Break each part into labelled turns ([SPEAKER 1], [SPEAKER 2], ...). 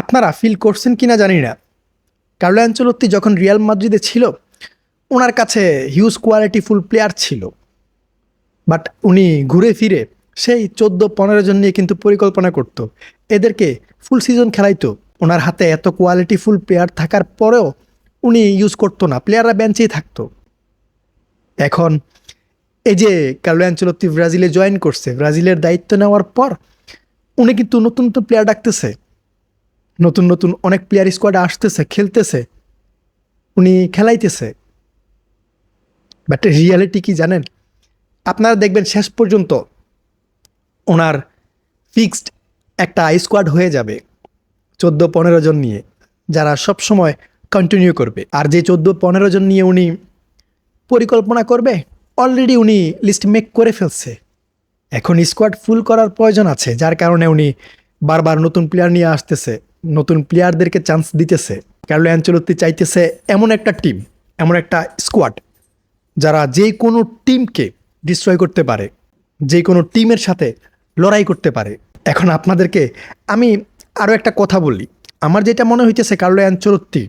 [SPEAKER 1] আপনারা ফিল করছেন কি না জানি না। কার্লো অ্যাঞ্চলত্তি যখন রিয়াল মাদ্রিদে ছিল, ওনার কাছে হিউজ কোয়ালিটি ফুল প্লেয়ার ছিল। বাট উনি ঘুরে ফিরে সেই চোদ্দ পনেরো জন নিয়ে কিন্তু পরিকল্পনা করতো। এদেরকে ফুল সিজন খেলাইতো। ওনার হাতে এত কোয়ালিটি ফুল প্লেয়ার থাকার পরেও উনি ইউজ করতো না। প্লেয়াররা বেঞ্চেই থাকতো। এখন এই যে কার্লো অ্যাঞ্চলত্তি ব্রাজিলে জয়েন করছে, ব্রাজিলের দায়িত্ব নেওয়ার পর উনি কিন্তু নতুন নতুন প্লেয়ার ডাকতেছে। নতুন নতুন অনেক প্লেয়ার স্কোয়াডে আসতেছে, খেলতেছে, উনি খেলাইতেছে। বাট রিয়ালিটি কি জানেন? আপনারা দেখবেন শেষ পর্যন্ত ওনার ফিক্সড একটা স্কোয়াড হয়ে যাবে চোদ্দ পনেরো জন নিয়ে, যারা সব সময় কন্টিনিউ করবে। আর যে চোদ্দ পনেরো জন নিয়ে উনি পরিকল্পনা করবে অলরেডি উনি লিস্ট মেক করে ফেলছে। এখন স্কোয়াড ফুল করার প্রয়োজন আছে, যার কারণে উনি বারবার নতুন প্লেয়ার নিয়ে আসতেছে। নতুন প্লেয়ারদেরকে চান্স দিতেছে। কার্লো অ্যাঞ্চলত্তি চাইতেছে এমন একটা টিম এমন একটা স্কোয়াড যারা যে কোনো টিমকে ডিস্ট্রয় করতে পারে যে কোনো টিমের সাথে লড়াই করতে পারে। এখন আপনাদেরকে আমি আরও একটা কথা বলি। আমার যেটা মনে হইতেছে কার্লো অ্যাঞ্চলত্তি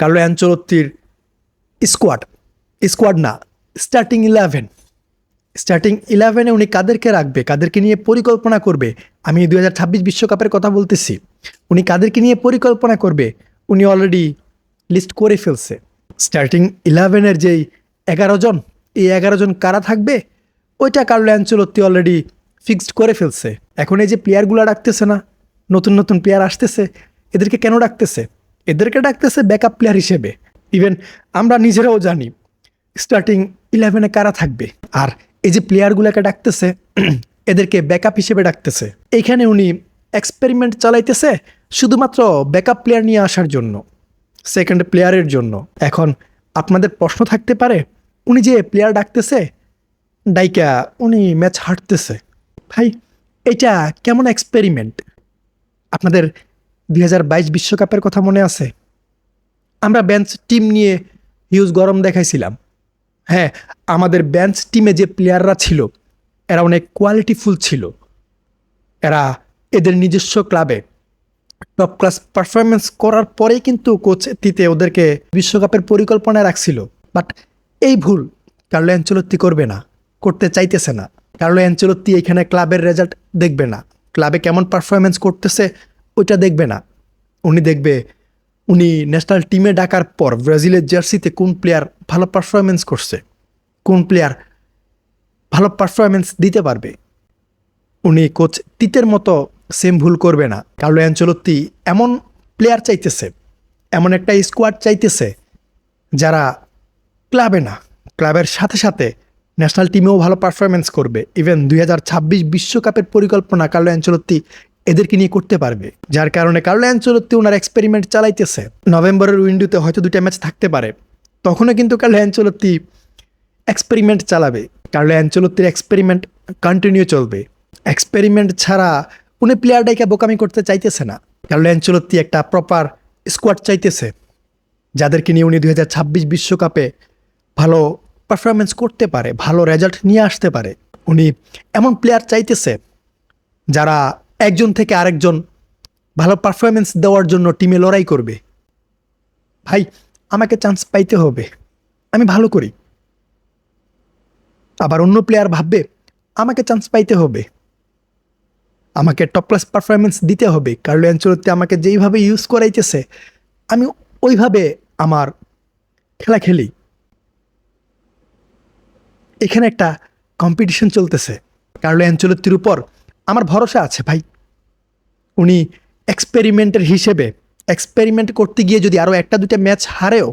[SPEAKER 1] কার্লো অ্যাঞ্চলত্তির স্কোয়াড স্কোয়াড না স্টার্টিং ইলেভেন স্টার্টিং ইলেভেনে উনি কাদেরকে রাখবে, কাদেরকে নিয়ে পরিকল্পনা করবে আমি দু হাজার ছাব্বিশ বিশ্বকাপের কথা বলতেছি। উনি কাদেরকে নিয়ে পরিকল্পনা করবে, উনি অলরেডি লিস্ট করে ফেলছে। স্টার্টিং ইলেভেনের যেই এগারো জন, এই এগারো জন কারা থাকবে? ওইটা কার্লো অ্যাঞ্চলত্তি অলরেডি ফিক্সড করে ফেলছে। এখন এই যে প্লেয়ারগুলো ডাকতেছে না, নতুন নতুন প্লেয়ার আসতেছে, এদেরকে কেন ডাকতেছে? এদেরকে ডাকতেছে ব্যাকআপ প্লেয়ার হিসেবে। ইভেন আমরা নিজেরাও জানি স্টার্টিং ইলেভেনে কারা থাকবে? আর এই যে প্লেয়ারগুলোকে ডাকতেছে এদেরকে ব্যাকআপ হিসেবে ডাকতেছে। এইখানে উনি এক্সপেরিমেন্ট চালাইতেছে শুধুমাত্র ব্যাকআপ প্লেয়ার নিয়ে আসার জন্য সেকেন্ড প্লেয়ারের জন্য। এখন আপনাদের প্রশ্ন থাকতে পারে, উনি যে প্লেয়ার ডাকতেছে, ডাইকা উনি ম্যাচ হারতেছে। ভাই, এটা কেমন এক্সপেরিমেন্ট আপনাদের দুই বিশ্বকাপের কথা মনে আছে? আমরা বেঞ্চ টিম নিয়ে হিউজ গরম দেখাইছিলাম। হ্যাঁ আমাদের বেঞ্চ টিমে যে প্লেয়াররা ছিল এরা অনেক কোয়ালিটিফুল ছিল। এরা এদের নিজস্ব ক্লাবে টপ ক্লাস পারফরমেন্স করার পরেই কিন্তু কোচ তিতে ওদেরকে বিশ্বকাপের পরিকল্পনা রাখছিল। বাট এই ভুল কার্লো অ্যাঞ্চলত্তি করবে না, করতে চাইতেছে না। কার্লো অ্যাঞ্চলত্তি এখানে ক্লাবের রেজাল্ট দেখবে না। ক্লাবে কেমন পারফরমেন্স করতেছে, ওইটা দেখবে না। উনি দেখবে, উনি ন্যাশনাল টিমে ডাকার পর ব্রাজিলের জার্সিতে কোন প্লেয়ার ভালো পারফরমেন্স করছে, কোন প্লেয়ার ভালো পারফরমেন্স দিতে পারবে। উনি কোচ তিতের মতো সেম ভুল করবে না। কার্লো অ্যাঞ্চলত্তি এমন প্লেয়ার চাইতেছে, এমন একটা স্কোয়াড চাইতেছে, যারা ক্লাবে না ক্লাবের সাথে সাথে ন্যাশনাল টিমেও ভালো পারফরমেন্স করবে। ইভেন দুই বিশ্বকাপের পরিকল্পনা কার্লো অ্যাঞ্চলত্তি এদেরকে নিয়ে করতে পারবে। যার কারণে কার্লো অ্যাঞ্চলত্তি ওনার এক্সপেরিমেন্ট চালাইতেছে। নভেম্বরের উইন্ডোতে হয়তো দুইটা ম্যাচ থাকতে পারে। তখনও কিন্তু কার্লো অ্যাঞ্চলত্তি এক্সপেরিমেন্ট চালাবে। কার্লো অ্যাঞ্চলত্তির এক্সপেরিমেন্ট কন্টিনিউ চলবে। এক্সপেরিমেন্ট ছাড়া উনি প্লেয়ারটাকে বোকামি করতে চাইতেছে না। কার্লো অ্যাঞ্চলত্তি একটা প্রপার স্কোয়াড চাইতেছে, যাদেরকে নিয়ে উনি দুই বিশ্বকাপে ভালো পারফরমেন্স করতে পারে, ভালো রেজাল্ট নিয়ে আসতে পারে। উনি এমন প্লেয়ার চাইতেছে, যারা একজন থেকে আরেকজন ভালো পারফরমেন্স দেওয়ার জন্য টিমে লড়াই করবে। ভাই, আমাকে চান্স পাইতে হবে। আমি ভালো করি। আবার অন্য প্লেয়ার ভাববে, আমাকে চান্স পাইতে হবে। আমাকে টপ ক্লাস পারফরমেন্স দিতে হবে। কার্লো অ্যাঞ্চলতে আমাকে যেইভাবে ইউজ করাইতেছে, আমি ওইভাবে আমার খেলা খেলি। এখানে একটা কম্পিটিশন চলতেছে। কার্লো অ্যাঞ্চলত্তির উপর আমার ভরসা আছে ভাই। উনি এক্সপেরিমেন্টের হিসেবে এক্সপেরিমেন্ট করতে গিয়ে যদি আরও একটা দুটা ম্যাচ হারেও,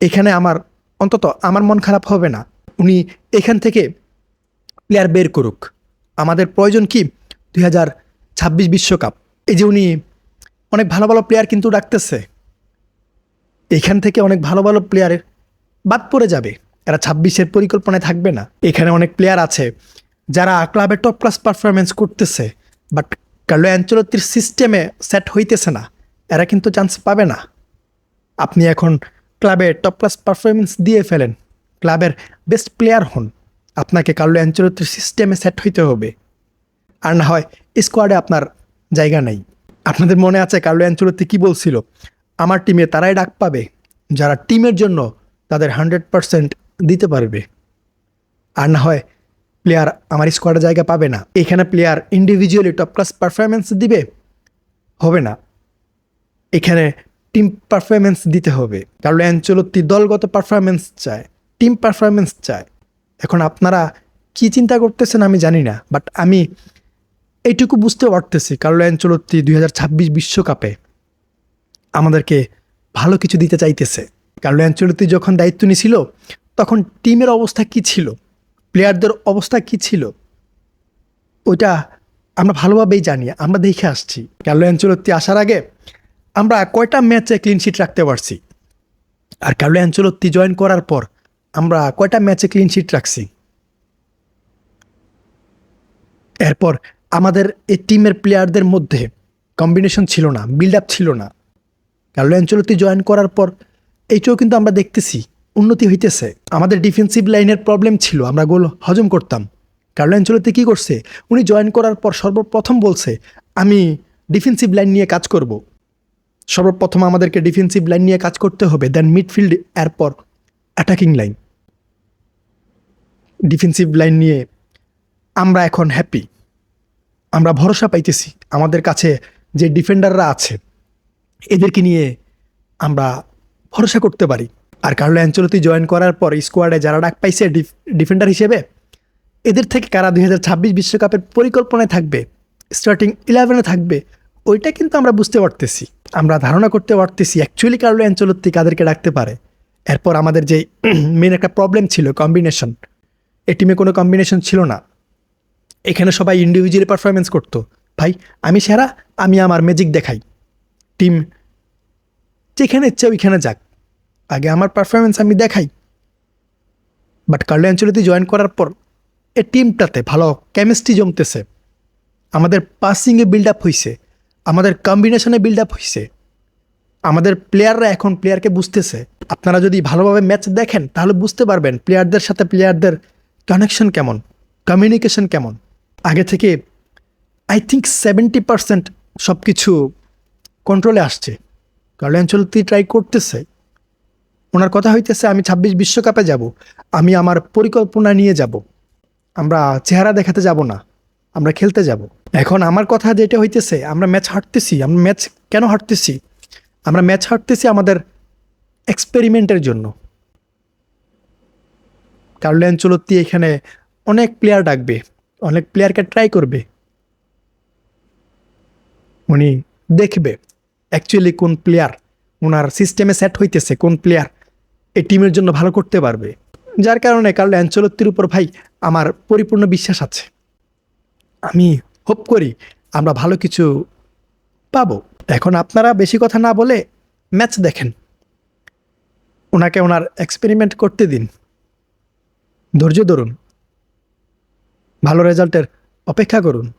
[SPEAKER 1] এখানে আমার অন্তত আমার মন খারাপ হবে না। উনি এখান থেকে প্লেয়ার বের করুক। আমাদের প্রয়োজন কি? দুই হাজার ছাব্বিশ বিশ্বকাপ। এই যে উনি অনেক ভালো ভালো প্লেয়ার কিন্তু ডাকতেছে। এখান থেকে অনেক ভালো ভালো প্লেয়ারের বাদ পড়ে যাবে। এরা ছাব্বিশের পরিকল্পনায় থাকবে না। এখানে অনেক প্লেয়ার আছে যারা ক্লাবে টপ ক্লাস পারফরমেন্স করতেছে বাট কার্লো অ্যাঞ্চলত্তির সিস্টেমে সেট হইতেছে না। এরা কিন্তু চান্স পাবে না। আপনি এখন ক্লাবে টপ ক্লাস পারফরমেন্স দিয়ে ফেলেন। ক্লাবের বেস্ট প্লেয়ার হন। আপনাকে কার্লো অ্যাঞ্চলত্তির সিস্টেমে সেট হইতে হবে। আর না হয় স্কোয়াডে আপনার জায়গা নেই। আপনাদের মনে আছে কার্লো অ্যাঞ্চলতি কী বলছিল? আমার টিমে তারাই ডাক পাবে, যারা টিমের জন্য তাদের হান্ড্রেড পারসেন্ট দিতে পারবে। আর না হয় প্লেয়ার আমার স্কোয়াডে জায়গা পাবে না। এখানে player individually top class performance দিবে? হবে না। এখানে টিম পারফরমেন্স দিতে হবে। কারণ অ্যাঞ্চলত্তি দলগত পারফরমেন্স চায়। টিম পারফরমেন্স চায় এখন আপনারা কি চিন্তা করতেছেন আমি জানি না বাট আমি এইটুকু বুঝতে পারতেছি কার্লো অ্যাঞ্চলত্তি দুই হাজার ছাব্বিশ বিশ্বকাপে আমাদেরকে ভালো কিছু দিতে চাইতেছে। কার্লো অ্যাঞ্চলত্তি যখন দায়িত্ব নিছিল, তখন টিমের অবস্থা কি ছিল? প্লেয়ারদের অবস্থা কি ছিল? ওইটা আমরা ভালোভাবেই জানি, আমরা দেখে আসছি। কার্লো অ্যাঞ্চলত্তি আসার আগে আমরা কয়টা ম্যাচে ক্লিনশিট রাখতে পারছি? আর কার্লো অ্যাঞ্চলত্তি জয়েন করার পর আমরা কয়টা ম্যাচে ক্লিন শিট রাখছি? এরপর আমাদের এই টিমের প্লেয়ারদের মধ্যে কম্বিনেশন ছিল না বিল্ড আপ ছিল না। কার্লো অ্যাঞ্চলতি জয়েন করার পর এইটাও কিন্তু আমরা দেখতেছি, উন্নতি হইতেছে। আমাদের ডিফেন্সিভ লাইনের প্রবলেম ছিল, আমরা গোল হজম করতাম। কার্লো অ্যাঞ্চলতি কী করছে? উনি জয়েন করার পর সর্বপ্রথম বলছে, আমি ডিফেন্সিভ লাইন নিয়ে কাজ করব। সর্বপ্রথম আমাদেরকে ডিফেন্সিভ লাইন নিয়ে কাজ করতে হবে দেন মিডফিল্ড এরপর অ্যাটাকিং লাইন ডিফেন্সিভ লাইন নিয়ে আমরা এখন হ্যাপি আমরা ভরসা পাইতেছি আমাদের কাছে যে ডিফেন্ডাররা আছে, এদেরকে নিয়ে আমরা ভরসা করতে পারি। আর কার্লো অ্যাঞ্চলতি জয়েন করার পর স্কোয়াডে যারা ডাক পাইছে ডিফেন্ডার হিসেবে, এদের থেকে কারা দুই হাজার ছাব্বিশ বিশ্বকাপের পরিকল্পনায় থাকবে স্টার্টিং ইলেভেনে থাকবে, ওইটা কিন্তু আমরা বুঝতে পারতেছি। আমরা ধারণা করতে পারতেছি অ্যাকচুয়ালি কার্লো অ্যাঞ্চলত্তি কাদেরকে ডাকতে পারে। এরপর আমাদের যে মেন একটা প্রবলেম ছিল কম্বিনেশন এ টিমে কোনো কম্বিনেশন ছিল না। এখানে সবাই ইন্ডিভিজুয়ালি পারফরমেন্স করতো। ভাই, আমি সেরা, আমি আমার ম্যাজিক দেখাই। টিম যেখানে ইচ্ছে ওইখানে যাক। আগে আমার পারফরমেন্স আমি দেখাই। বাট কার্লো অ্যাঞ্চলিতে জয়েন করার পর এ টিমটাতে ভালো কেমিস্ট্রি জমতেছে। আমাদের পাসিংয়ে বিল্ড আপ হয়েছে আমাদের কম্বিনেশনে বিল্ড আপ হয়েছে আমাদের প্লেয়াররা এখন প্লেয়ারকে বুঝতেছে। আপনারা যদি ভালোভাবে ম্যাচ দেখেন, তাহলে বুঝতে পারবেন প্লেয়ারদের সাথে প্লেয়ারদের কানেকশন কেমন কমিউনিকেশন কেমন। আগে থেকে আই থিঙ্ক সেভেন্টি পারসেন্ট সব কিছু কন্ট্রোলে আসছে। কারণ অঞ্চলটি ট্রাই করতেছে। ওনার কথা হইতেছে, আমি ছাব্বিশ বিশ্বকাপে যাব, আমি আমার পরিকল্পনা নিয়ে যাব। আমরা চেহারা দেখাতে যাব না, আমরা খেলতে যাব। এখন আমার কথা যেটা হইতেছে, আমরা ম্যাচ হারতেছি, আমরা ম্যাচ কেন হারতেছি? আমরা ম্যাচ হারতেছি আমাদের এক্সপেরিমেন্টের জন্য। কার্লো অ্যাঞ্চলত্তি এখানে অনেক প্লেয়ার ডাকবে, অনেক প্লেয়ারকে ট্রাই করবে। উনি দেখবে অ্যাকচুয়ালি কোন প্লেয়ার ওনার সিস্টেমে সেট হইতেছে কোন প্লেয়ার এই টিমের জন্য ভালো করতে পারবে। যার কারণে কার্লো অ্যাঞ্চলত্তির উপর ভাই আমার পরিপূর্ণ বিশ্বাস আছে। আমি হোপ করি আমরা ভালো কিছু পাবো। এখন আপনারা বেশি কথা না বলে ম্যাচ দেখেন। ওনাকে ওনার এক্সপেরিমেন্ট করতে দিন। ধৈর্য ধরুন। ভালো রেজাল্টের অপেক্ষা করুন।